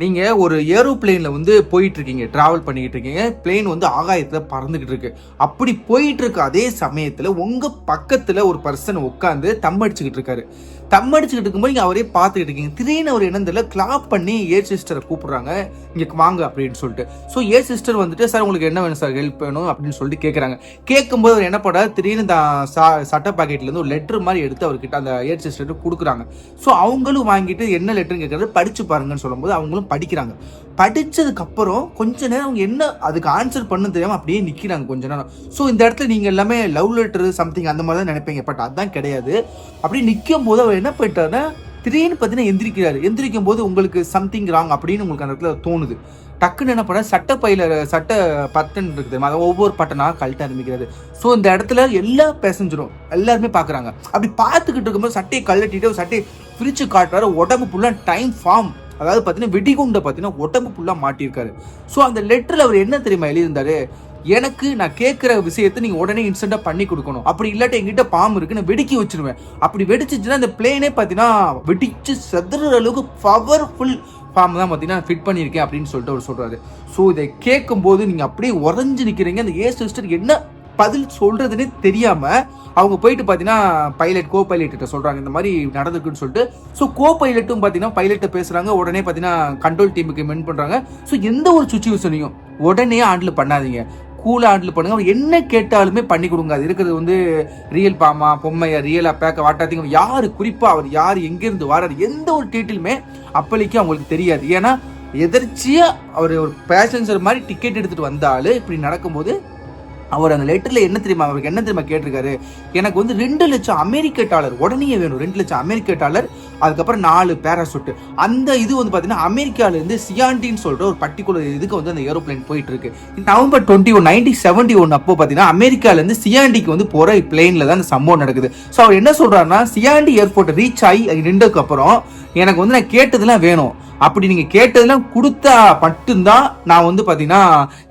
நீங்கள் ஒரு ஏரோப்ளேனில் வந்து போயிட்டுருக்கீங்க ட்ராவல் பண்ணிக்கிட்டு இருக்கீங்க பிளேன் வந்து ஆகாயத்தில் பறந்துக்கிட்டு இருக்கு அப்படி போயிட்டுருக்க அதே சமயத்தில் உங்கள் பக்கத்தில் ஒரு பர்சன் உட்காந்து தம் அடிச்சுக்கிட்டு இருக்காரு தம் அடிச்சுக்கிட்டு இருக்கும்போது நீங்கள் அவரே பார்த்துக்கிட்டு இருக்கீங்க திடீர்னு அவர் என்ன தெரியல கிளாப் பண்ணி ஏர் சிஸ்டரை கூப்பிட்றாங்க. இங்கே வாங்க அப்படின்னு சொல்லிட்டு. ஸோ ஏர் சிஸ்டர் வந்துட்டு சார் உங்களுக்கு என்ன வேணும் சார்? ஹெல்ப் வேணும்? அப்படின்னு சொல்லிட்டு கேட்குறாங்க கேட்கும்போது அவர் என்ன பண்ணுறாரு திடீர்னு தான் சா சட்ட பாக்கெட்லேருந்து ஒரு லெட்டர் மாதிரி எடுத்து அவர்கிட்ட அந்த ஏர் சிஸ்டர் கொடுக்குறாங்க. ஸோ அவங்களும் வாங்கிட்டு என்ன லெட்டர்னு கேட்குறது படிச்சு பாருங்கன்னு சொல்லும்போது அவங்களும் படிக்கிறாங்க. படித்ததுக்கப்புறம் கொஞ்ச நேரம் அவங்க என்ன அதுக்கு ஆன்சர் பண்ண தெரியாமல் அப்படியே நிற்கிறாங்க கொஞ்ச நேரம். ஸோ இந்த இடத்துல நீங்கள் எல்லாமே லவ் லெட்டர் சம்திங் அந்த மாதிரி தான் நினைப்பீங்க. பட் அதுதான் கிடையாது. அப்படி நிற்கும் போது அவர் என்ன போயிட்டாருன்னா திடீர்னு பார்த்தீங்கன்னா எந்திரிக்கிறாரு. எந்திரிக்கும் போது உங்களுக்கு சம்திங் ராங் அப்படின்னு உங்களுக்கு அந்த இடத்துல தோணுது. டக்குன்னு என்ன பண்ண சட்ட பையில சட்ட பட்டன் இருக்குது அதை ஒவ்வொரு பட்டனாக கழட்ட ஆரம்பிக்கிறது ஸோ இந்த இடத்துல எல்லா பேசஞ்சரும் எல்லாருமே பார்க்குறாங்க அப்படி பார்த்துக்கிட்டு இருக்கும்போது சட்டையை கழட்டிட்டு சட்டையை பிரித்து காட்டுறாரு. உடம்பு ஃபுல்லாக டைம் ஃபார்ம் அதாவது பார்த்தீங்கன்னா வெடிகுண்டை பார்த்தீங்கன்னா உடம்பு ஃபுல்லாக மாட்டியிருக்காரு. ஸோ அந்த லெட்டரில் அவர் என்ன தெரியுமா எழுதியிருந்தாரு? எனக்கு நான் கேட்குற விஷயத்தை நீங்கள் உடனே இன்ஸ்டண்ட்டாக பண்ணி கொடுக்கணும். அப்படி இல்லாட்டி எங்கிட்ட பாம்பு இருக்கு நான் வெடிக்கி வச்சிருவேன். அப்படி வெடிச்சிச்சுன்னா இந்த பிளேனே பார்த்தீங்கன்னா வெடிச்சு செதுற அளவுக்கு பவர்ஃபுல் ஃபார்ம் தான் பார்த்தீங்கன்னா ஃபிட் பண்ணியிருக்கேன் அப்படின்னு சொல்லிட்டு அவர் சொல்கிறாரு ஸோ இதை கேட்கும்போது நீங்கள் அப்படியே உறைஞ்சு நிற்கிறீங்க அந்த ஏ சிஸ்டர் என்ன பதில் சொல்கிறதுனே தெரியாம அவங்க போயிட்டு பார்த்தீங்கன்னா பைலட் கோ பைலட்ட சொல்கிறாங்க சொல்றாங்க. இந்த மாதிரி நடந்திருக்குன்னு சொல்லிட்டு. ஸோ கோ பைலட்டும் பார்த்தீங்கன்னா பைலட்டை பேசுறாங்க. உடனே பார்த்தீங்கன்னா கண்ட்ரோல் டீமுக்கு மென் பண்றாங்க. ஸோ எந்த ஒரு சுச்சுவேஷனையும் உடனே ஆண்டில் பண்ணாதீங்க. கூலாக ஹேண்டில் பண்ணுங்க. அவர் என்ன கேட்டாலுமே பண்ணி கொடுங்க. அது இருக்கிறது வந்து ரியல் பாமா பொம்மையா ரியலா பேக்க வாட்டாதீங்க யாரு? குறிப்பா அவர் யார்? எங்கிருந்து வராரு? எந்த ஒரு டீட்டிலுமே அப்பளிக்கு அவங்களுக்கு தெரியாது. ஏன்னா எதர்ச்சியா அவர் ஒரு பேசஞ்சர் மாதிரி டிக்கெட் எடுத்துட்டு வந்தாலும் இப்படி நடக்கும்போது அவர் அந்த லெட்டரில் என்ன தெரியுமா அவருக்கு என்ன தெரியுமா கேட்டிருக்காரு? எனக்கு வந்து ரெண்டு லட்சம் அமெரிக்க டாலர் உடனே வேணும். ரெண்டு லட்சம் அமெரிக்க டாலர் அதுக்கப்புறம் நாலு பேராசூட்டு அந்த இது வந்து பார்த்தீங்கன்னா அமெரிக்கால இருந்து சியாண்டின்னு சொல்கிற ஒரு பர்டிகுலர் இதுக்கு வந்து அந்த ஏரோப்ளேன் போயிட்டு இருக்கு November twenty one nineteen seventy one அப்போ பார்த்தீங்கன்னா அமெரிக்காவிலேருந்து சியாண்டிக்கு வந்து போகிற பிளேன்ல தான் அந்த சம்பவம் நடக்குது. ஸோ அவர் என்ன சொல்கிறாருன்னா சியாண்டி ஏர்போர்ட் ரீச் ஆகி நின்றதுக்கு அப்புறம் எனக்கு வந்து நான் கேட்டதெல்லாம் வேணும். அப்படி நீங்கள் கேட்டதெல்லாம் கொடுத்தா மட்டும்தான் நான் வந்து பார்த்தீங்கன்னா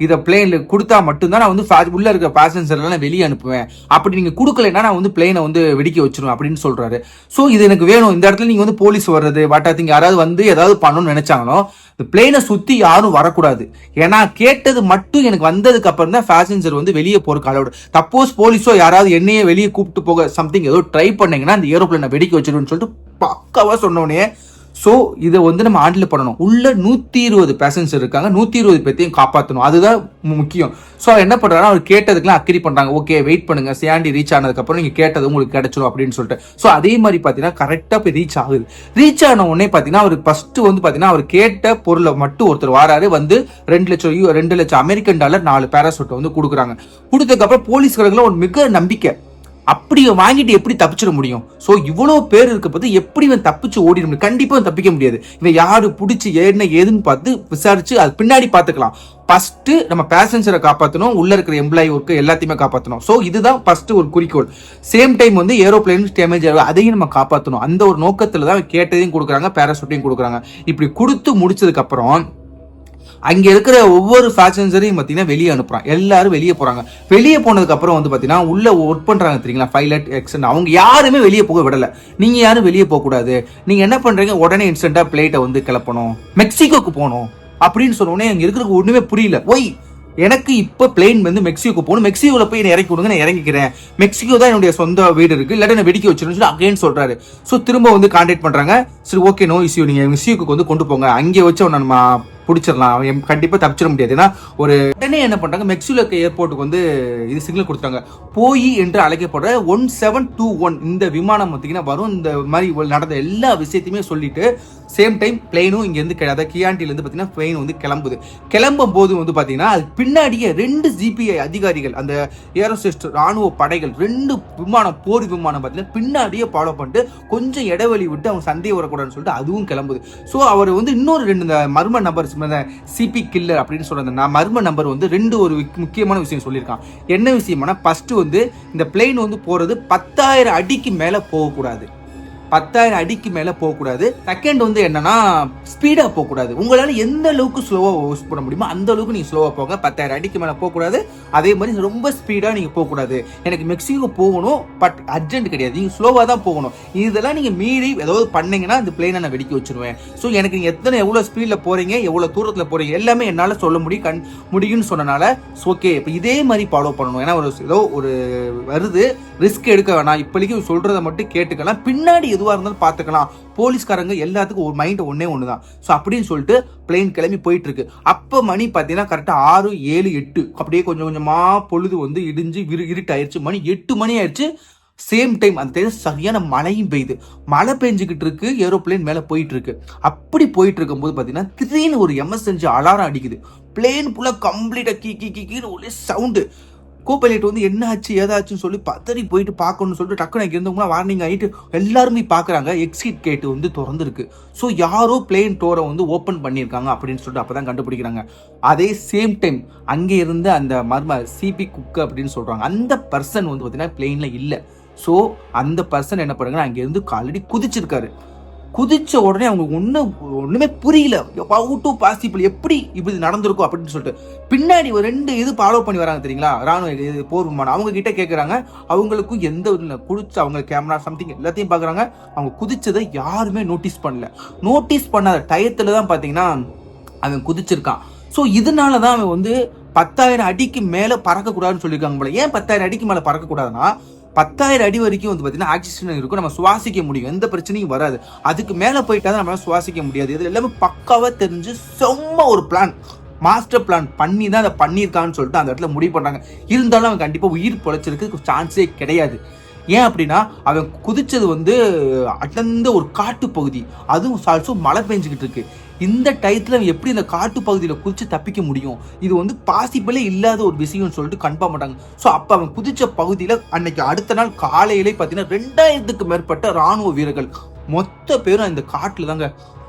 இதை பிளேனில் கொடுத்தா மட்டும்தான் நான் வந்து உள்ளே உள்ள இருக்க பேசஞ்சர்லாம் வெளியே அனுப்புவேன். அப்படி நீங்கள் கொடுக்கலைன்னா நான் வந்து பிளேனை வந்து வெடிக்க வச்சிருவேன் அப்படின்னு சொல்கிறாரு ஸோ இது எனக்கு வேணும். இந்த இடத்துல நீங்கள் நீங்க வந்து போலீஸ் வர்றது வாட்டாத்திங்க யாராவது வந்து ஏதாவது பண்ணணும்னு நினைச்சாங்களோ இந்த பிளேனை சுற்றி யாரும் வரக்கூடாது. ஏன்னா கேட்டது மட்டும் எனக்கு வந்ததுக்கு அப்புறம் தான் பேசஞ்சர் வந்து வெளியே போகிறக்கு அலோடு சப்போஸ் போலீஸோ யாராவது என்னையே வெளியே கூப்பிட்டு போக சம்திங் ஏதோ ட்ரை பண்ணீங்கன்னா அந்த ஏரோப்ளேனை வெடிக்க வச்சிருன்னு சொல்லிட்டு பக்காவாக சொன்னோடனே ஸோ இதை வந்து நம்ம ஹேண்டில் பண்ணணும். உள்ள நூற்றி இருபது பேசஞ்சர் இருக்காங்க. நூற்றி இருபது பேர்த்தையும் காப்பாற்றணும் அதுதான் முக்கியம். ஸோ என்ன பண்ணுறாங்கன்னா அவர் கேட்டதுக்கெல்லாம் அக்ரி பண்ணுறாங்க ஓகே வெயிட் பண்ணுங்க. சியாண்டி ரீச் ஆனதுக்கப்புறம் நீங்கள் கேட்டது உங்களுக்கு கிடச்சிடும் அப்படின்னு சொல்லிட்டு. ஸோ அதே மாதிரி பார்த்தீங்கன்னா கரெக்டாக போய் ரீச் ஆகுது. ரீச் ஆன உடனே பார்த்தீங்கன்னா அவர் ஃபஸ்ட்டு வந்து பார்த்தீங்கன்னா அவர் கேட்ட பொருளை மட்டும் ஒருத்தர் வராரு. வந்து ரெண்டு லட்சம் ரெண்டு லட்சம் அமெரிக்கன் டாலர் நாலு பேராசூட்டை வந்து கொடுக்குறாங்க. கொடுத்ததுக்கப்புறம் போலீஸ்காரங்களும் ஒரு மிக நம்பிக்கை. அப்படி இவன் வாங்கிட்டு எப்படி தப்பிச்சிட முடியும்? ஸோ இவ்வளோ பேர் இருக்க எப்படி இவன் தப்பிச்சு ஓடிட முடியும்? கண்டிப்பாக இவன் தப்பிக்க முடியாது. இவன் யார் பிடிச்சி என்ன ஏதுன்னு பார்த்து விசாரிச்சு அது பின்னாடி பார்த்துக்கலாம். ஃபஸ்ட்டு நம்ம பேசஞ்சரை காப்பாற்றணும் உள்ள இருக்கிற எம்ப்ளாயி ஒர்க்கு எல்லாத்தையுமே காப்பாற்றணும் ஸோ இதுதான் ஃபஸ்ட்டு ஒரு குறிக்கோள். சேம் டைம் வந்து ஏரோப்ளைன் டேமேஜ் ஆகும் அதையும் நம்ம காப்பாற்றணும் அந்த ஒரு நோக்கத்தில் தான் கேட்டதையும் கொடுக்குறாங்க பேராசூட்டையும் கொடுக்குறாங்க. இப்படி கொடுத்து முடிச்சதுக்கப்புறம் அங்கே இருக்கிற ஒவ்வொரு பேசஞ்சரையும் பார்த்தீங்கன்னா வெளியே அனுப்புகிறான் எல்லாரும் வெளியே போகிறாங்க வெளியே போனதுக்கப்புறம் வந்து பார்த்தீங்கன்னா உள்ள ஒர்க் பண்ணுறாங்க தெரியுங்களா? பைலட் எக்ஸ்டன் அவங்க யாருமே வெளியே போக விடலை. நீங்கள் யாரும் வெளியே போகக்கூடாது நீங்கள் என்ன பண்ணுறீங்க உடனே இன்ஸ்டன்டா பிளேட்டை வந்து கிளப்பணும். மெக்சிகோக்கு போகணும். அப்படின்னு சொன்னோடனே அங்கே இருக்கிறதுக்கு ஒன்றுமே புரியல. ஒய் எனக்கு இப்போ பிளேன் வந்து மெக்சிகோக்கு போகணும். மெக்சிகோவில் போய் என்னை இறக்கி விடுங்க நான் இறங்கிக்கிறேன். மெக்சிகோ தான் என்னுடைய சொந்த வீடு இருக்குது இல்லாட்டி நான் வெடிக்க வச்சிருன்னு சொல்லி அகைன் சொல்கிறாரு ஸோ திரும்ப வந்து கான்டாக்ட் பண்ணுறாங்க சரி ஓகே நோ இஷ்யூ நீங்கள் மெக்சிகோக்கு வந்து கொண்டு போங்க. அங்கே வச்சு நம்ம பிடிச்சிடலாம். அவன் எம்- தப்பிச்சிட முடியாது. ஏன்னா ஒரு உடனே என்ன பண்ணுறாங்க மெக்சிகோ ஏர்போர்ட்டுக்கு வந்து இது சிக்னல் கொடுத்தாங்க போய் என்று அழைக்கப்படுற ஒன் செவன் டூ ஒன் இந்த விமானம் பார்த்தீங்கன்னா வரும். இந்த மாதிரி நடந்த எல்லா விஷயத்தையுமே சொல்லிட்டு சேம் டைம் பிளெயினும் இங்கேருந்து கிடையாது கியாண்டிலேருந்து பார்த்தீங்கன்னா பிளெயின் வந்து கிளம்புது. கிளம்பும் போது வந்து பார்த்தீங்கன்னா அது பின்னாடியே ரெண்டு ஜிபிஐ அதிகாரிகள் அந்த ஏரோசிஸ்ட் ராணுவ படைகள் ரெண்டு விமானம் போர் விமானம் பார்த்தீங்கன்னா பின்னாடியே ஃபாலோ பண்ணிட்டு கொஞ்சம் இடைவெளி விட்டு அவங்க சந்தேகம் வரக்கூடாதுன்னு சொல்லிட்டு அதுவும் கிளம்புது. ஸோ அவர் வந்து இன்னொரு ரெண்டு இந்த மர்ம நபர்ஸ் சிபி கில்லர் அப்படின்னு சொன்னது அந்த மர்ம நம்பர் வந்து ரெண்டு ஒரு முக்கியமான விஷயம் சொல்லியிருக்கான். என்ன விஷயம்னா ஃபஸ்ட்டு வந்து இந்த பிளெயின் வந்து போகிறது பத்தாயிரம் அடிக்கு மேலே போகக்கூடாது. பத்தாயிரம் அடிக்கு மேலே போகக்கூடாது. செகண்ட் வந்து என்னன்னா ஸ்பீடாக போகக்கூடாது. உங்களால் எந்த அளவுக்கு ஸ்லோவாக யூஸ் பண்ண முடியுமோ அந்த அளவுக்கு நீங்கள் ஸ்லோவாக போங்க. பத்தாயிரம் அடிக்கு மேலே போகக்கூடாது. அதே மாதிரி ரொம்ப ஸ்பீடாக நீங்கள் போகக்கூடாது. எனக்கு மெக்சிகோ போகணும் பட் அர்ஜென்ட் கிடையாது. நீங்கள் ஸ்லோவாக தான் போகணும். இதெல்லாம் நீங்கள் மீறி ஏதாவது பண்ணீங்கன்னா அந்த பிளேனை நான் வெடிக்க வச்சிருவேன். ஸோ எனக்கு நீங்கள் எத்தனை எவ்வளோ ஸ்பீடில் போகிறீங்க எவ்வளோ தூரத்தில் போகிறீங்க எல்லாமே என்னால் சொல்ல முடியும் கண் முடியும்னு சொன்னனால ஓகே இப்போ இதே மாதிரி ஃபாலோ பண்ணணும். ஏன்னா ஒரு ஏதோ ஒரு வருது ரிஸ்க் எடுக்க வேணாம். இப்போதைக்கு சொல்கிறத மட்டும் கேட்டுக்கலாம். பின்னாடி எதுவாக இருந்தாலும் பார்த்துக்கலாம் போலீஸ்காரங்க எல்லாத்துக்கும் ஒரு மைண்ட் ஒன்றே ஒன்று தான் ஸோ அப்படின்னு சொல்லிட்டு பிளெயின் கிளம்பி போயிட்டு இருக்கு அப்போ மணி பார்த்தீங்கன்னா கரெக்டாக ஆறு ஏழு எட்டு. அப்படியே கொஞ்சம் கொஞ்சமாக பொழுது வந்து இடிஞ்சு விரு இருட்டாயிருச்சு. மணி எட்டு மணி ஆயிடுச்சு சேம் டைம் அந்த டைம் சரியான மழையும் பெய்யுது. மழை பெஞ்சுக்கிட்டு இருக்கு. ஏரோப்ளேன் மேலே போயிட்டு இருக்கு அப்படி போயிட்டு இருக்கும்போது பார்த்தீங்கன்னா திடீர்னு ஒரு எமர்ஜென்சி அலாரம் அடிக்குது. பிளேன் ஃபுல்லாக கம்ப்ளீட்டாக கீ கீ கீ கீன்னு ஒரே சவுண்டு கோபைலட் வந்து என்ன ஆச்சு ஏதாச்சுன்னு சொல்லி பதறி போயிட்டு பார்க்கணும்னு சொல்லிட்டு டக்குனு இங்கே வார்னிங் ஆகிட்டு எல்லாருமே பார்க்குறாங்க. எக்ஸிட் கேட்டு வந்து திறந்துருக்கு. ஸோ யாரோ பிளேன் டோரை வந்து ஓப்பன் பண்ணியிருக்காங்க அப்படின்னு சொல்லிட்டு அப்போ தான் கண்டுபிடிக்கிறாங்க. அதே சேம் டைம் அங்கே இருந்த அந்த மர்ம சிபி குக் அப்படின்னு சொல்கிறாங்க அந்த பர்சன் வந்து பார்த்தீங்கன்னா பிளெயினில் இல்லை. ஸோ அந்த பர்சன் என்ன பண்ணுறாங்கன்னா அங்கேருந்து ஆல்ரெடி குதிச்சிருக்காரு. குதிச்ச உடனே அவங்க ஒன்றும் ஒன்றுமே புரியல. ஹவு டு பாசிபிள் எப்படி இப்படி நடந்திருக்கும்? அப்படின்னு சொல்லிட்டு. பின்னாடி ஒரு ரெண்டு இது ஃபாலோ பண்ணி வராங்க தெரியுங்களா? ராணுவ இது போர் விமானம். அவங்க கிட்ட கேட்குறாங்க அவங்களுக்கும் எந்த ஒரு இல்லை. அவங்க கேமரா சம்திங் எல்லாத்தையும் பார்க்குறாங்க அவங்க குதிச்சதை யாருமே நோட்டீஸ் பண்ணல. நோட்டீஸ் பண்ணாத டயத்தில் தான் பார்த்தீங்கன்னா அவன் குதிச்சிருக்கான். ஸோ இதனால தான் அவன் வந்து பத்தாயிரம் அடிக்கு மேலே பறக்கக்கூடாதுன்னு சொல்லியிருக்காங்க போல. ஏன் பத்தாயிரம் அடிக்கு மேலே பறக்கக்கூடாதுன்னா பத்தாயிரம் அடி வரைக்கும் வந்து பார்த்தீங்கன்னா ஆக்சிஜன் இருக்கும். நம்ம சுவாசிக்க முடியும். எந்த பிரச்சனையும் வராது. அதுக்கு மேலே போயிட்டா தான் நம்மளால சுவாசிக்க முடியாது. இது எல்லாமே பக்காவாக தெரிஞ்சு செம்ம ஒரு பிளான் மாஸ்டர் பிளான் பண்ணி தான் அதை பண்ணியிருக்கான்னு சொல்லிட்டு அந்த இடத்துல முடிவு பண்ணுறாங்க இருந்தாலும் அவன் கண்டிப்பாக உயிர் பொழைச்சிருக்கு சான்ஸே கிடையாது. ஏன் அப்படின்னா அவன் குதிச்சது வந்து அடர்ந்த ஒரு காட்டு பகுதி அதுவும் சால்ஸும் மழை பெஞ்சுக்கிட்டு இருக்கு. இந்த டயத்தில் அவன் எப்படி இந்த காட்டு பகுதியில் குதிச்சு தப்பிக்க முடியும்? இது வந்து பாசிபிளே இல்லாத ஒரு விஷயம்னு சொல்லிட்டு கன்ஃபார்ம் பண்ணாங்க ஸோ அப்போ அவன் குதிச்ச பகுதியில் அன்னைக்கு அடுத்த நாள் காலையிலே பார்த்தீங்கன்னா ரெண்டாயிரத்துக்கு மேற்பட்ட ராணுவ வீரர்கள் மொத்த பேரும் இந்த காட்டில் தாங்க.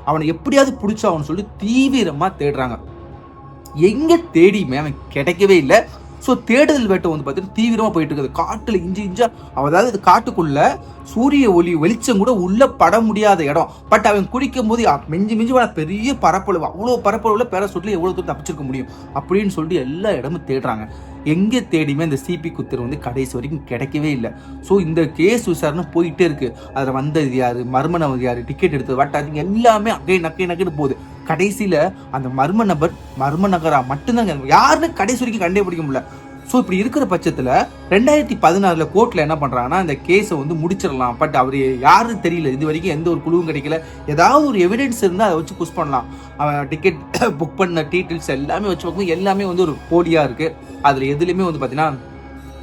அவனை எப்படியாவது பிடிச்ச அவன் சொல்லிட்டு தீவிரமாக தேடுறாங்க. எங்கே தேடியுமே அவன் கிடைக்கவே இல்லை. ஸோ தேடுதல் வேட்டை வந்து பார்த்தீங்கன்னா தீவிரமாக போயிட்டு இருக்குது. காட்டில் இஞ்சி இஞ்சா அதாவது இது காட்டுக்குள்ள சூரிய ஒளி வெளிச்சம் கூட உள்ள பட முடியாத இடம். பட் அவன் குடிக்கும் போது மிஞ்சி மிஞ்சி வர பெரிய பரப்பளவு அவ்வளோ பரப்பளவுல பேரசூட்டில் எவ்வளோ தூரம் தப்பிச்சிருக்க முடியும்? அப்படின்னு சொல்லிட்டு எல்லா இடமும் தேடுறாங்க. எங்கே தேடியுமே இந்த சிபி குத்தர் வந்து கடைசி வரைக்கும் கிடைக்கவே இல்லை. ஸோ இந்த கேஸ் விசாரணை போயிட்டே இருக்கு. அதில் வந்தது யார்? மர்மனவர் யார்? டிக்கெட் எடுத்தது? பட் எல்லாமே அக்கை நக்கை நக்கைன்னு போகுது. கடைசியில் அந்த மர்ம நபர் மர்ம நகரா மட்டும்தாங்க யாருன்னு கடைசி வரைக்கும் கண்டுபிடிக்க முடியல. ஸோ இப்படி இருக்கிற பட்சத்தில் ரெண்டாயிரத்தி பதினாறில் கோர்ட்டில் என்ன பண்ணுறாங்கன்னா இந்த கேஸை வந்து முடிச்சிடலாம். பட் அவர் யாருன்னு தெரியல. இது வரைக்கும் எந்த ஒரு குழுவும் கிடைக்கல. ஏதாவது ஒரு எவிடன்ஸ் இருந்தால் அதை வச்சு புஷ் பண்ணலாம். அவன் டிக்கெட் புக் பண்ண டீட்டெயில்ஸ் எல்லாமே வச்சு பார்க்கும்போது எல்லாமே வந்து ஒரு போலியாக இருக்குது அதில் எதுலேயுமே வந்து பார்த்தீங்கன்னா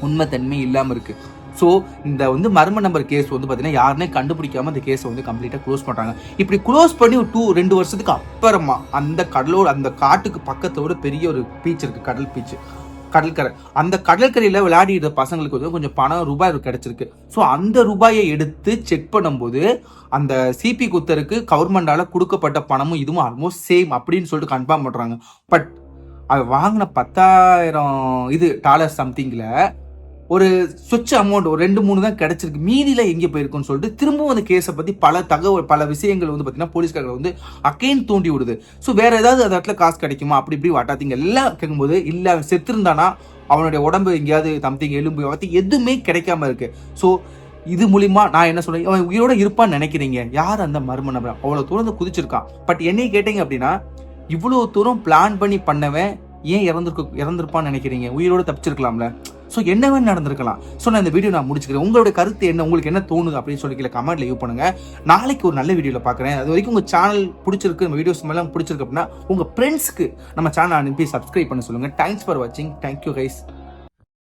உண்மைத்தன்மை இல்லாமல் இருக்குது ஸோ இந்த வந்து மர்ம நம்பர் கேஸ் வந்து பார்த்தீங்கன்னா யாருனே கண்டுபிடிக்காம அந்த கேஸை வந்து கம்ப்ளீட்டாக க்ளோஸ் பண்ணுறாங்க இப்படி க்ளோஸ் பண்ணி ஒரு டூ ரெண்டு வருஷத்துக்கு அப்புறமா அந்த கடலோட அந்த காட்டுக்கு பக்கத்தோட பெரிய ஒரு பீச் இருக்குது கடல் பீச் கடற்கரை. அந்த கடற்கரையில் விளையாடிடுற பசங்களுக்கு வந்து கொஞ்சம் பணம் ரூபாய் கிடைச்சிருக்கு. ஸோ அந்த ரூபாயை எடுத்து செக் பண்ணும்போது அந்த சிபி குத்தருக்கு கவர்மெண்டால் கொடுக்கப்பட்ட பணமும் இதுவும் ஆல்மோஸ்ட் சேம் அப்படின்னு சொல்லிட்டு கன்ஃபார்ம் பண்ணுறாங்க பட் அது வாங்கின பத்தாயிரம் இது டாலர் சம்திங்கில் ஒரு சுவிட்ச் அமௌண்ட் ஒரு ரெண்டு மூணு தான் கிடைச்சிருக்கு. மீதியில் எங்கே போயிருக்குன்னு சொல்லிட்டு திரும்பவும் அந்த கேஸை பற்றி பல தகவல் பல விஷயங்கள் வந்து பார்த்தீங்கன்னா போலீஸ்காரர்கள் வந்து அகைன் தூண்டி விடுது. ஸோ வேற ஏதாவது அந்த இடத்துல காசு கிடைக்குமா? அப்படி இப்படி வாட்டாத்திங்க எல்லாம் கேட்கும்போது இல்லை அவன் செத்துருந்தானா? அவனுடைய உடம்பு எங்கேயாவது தம்திங் எலும்பு பார்த்து எதுவுமே கிடைக்காம இருக்கு. ஸோ இது மூலிமா நான் என்ன சொல்றேன்? அவன் உயிரோட இருப்பான்னு நினைக்கிறீங்க. யார் அந்த மர்ம நபர்? அவ்வளோ தூரம் குதிச்சிருக்கான். பட் என்னைய கேட்டீங்க அப்படின்னா இவ்வளோ தூரம் பிளான் பண்ணி பண்ணவன் ஏன் இறந்துருக்க இறந்துருப்பான்னு நினைக்கிறீங்க? உயிரோட தப்பிச்சிருக்கலாம்ல. ஸோ என்னவே நடந்திருக்கலாம். ஸோ நான் இந்த வீடியோ நான் முடிச்சுக்கிறேன். உங்களோட கருத்து என்ன? உங்களுக்கு என்ன தோணுது? அப்படின்னு சொல்லி கீழே கமெண்ட்ல யூ பண்ணுங்க. நாளைக்கு ஒரு நல்ல வீடியோவில் பார்க்குறேன். அது வரைக்கும் உங்கள் சேனல் பிடிச்சிருக்கு நம்ம வீடியோஸ் எல்லாம் பிடிச்சிருக்கு அப்படின்னா உங்கள் ஃப்ரெண்ட்ஸ்க்கு நம்ம சேனல் அனுப்பி சப்ஸ்கிரைப் பண்ண சொல்லுங்கள் தேங்க்ஸ் ஃபார் வாட்சிங் தேங்க்யூ கைஸ்